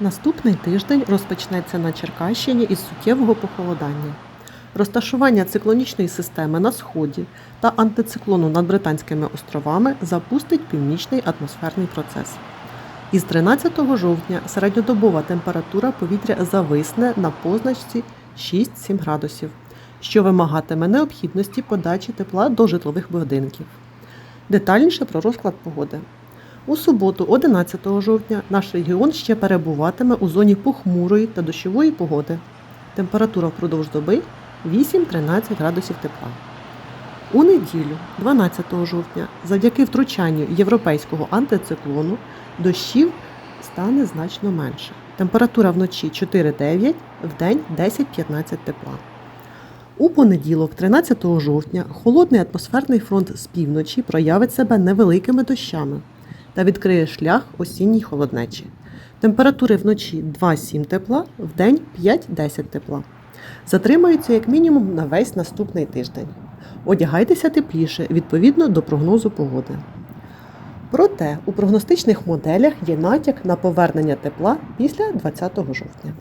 Наступний тиждень розпочнеться на Черкащині із суттєвого похолодання. Розташування циклонічної системи на сході та антициклону над Британськими островами запустить північний атмосферний процес. Із 13 жовтня середньодобова температура повітря зависне на позначці 6-7 градусів, що вимагатиме необхідності подачі тепла до житлових будинків. Детальніше про розклад погоди. У суботу, 11 жовтня, наш регіон ще перебуватиме у зоні похмурої та дощової погоди. Температура впродовж доби 8-13 градусів тепла. У неділю, 12 жовтня, завдяки втручанню європейського антициклону дощів стане значно менше. Температура вночі 4-9, вдень 10-15 тепла. У понеділок, 13 жовтня, холодний атмосферний фронт з півночі проявить себе невеликими дощами та відкриє шлях осінній холоднечі. Температури вночі 2-7 тепла, вдень 5-10 тепла. Затримаються як мінімум на весь наступний тиждень. Одягайтеся тепліше відповідно до прогнозу погоди. Проте у прогностичних моделях є натяк на повернення тепла після 20 жовтня.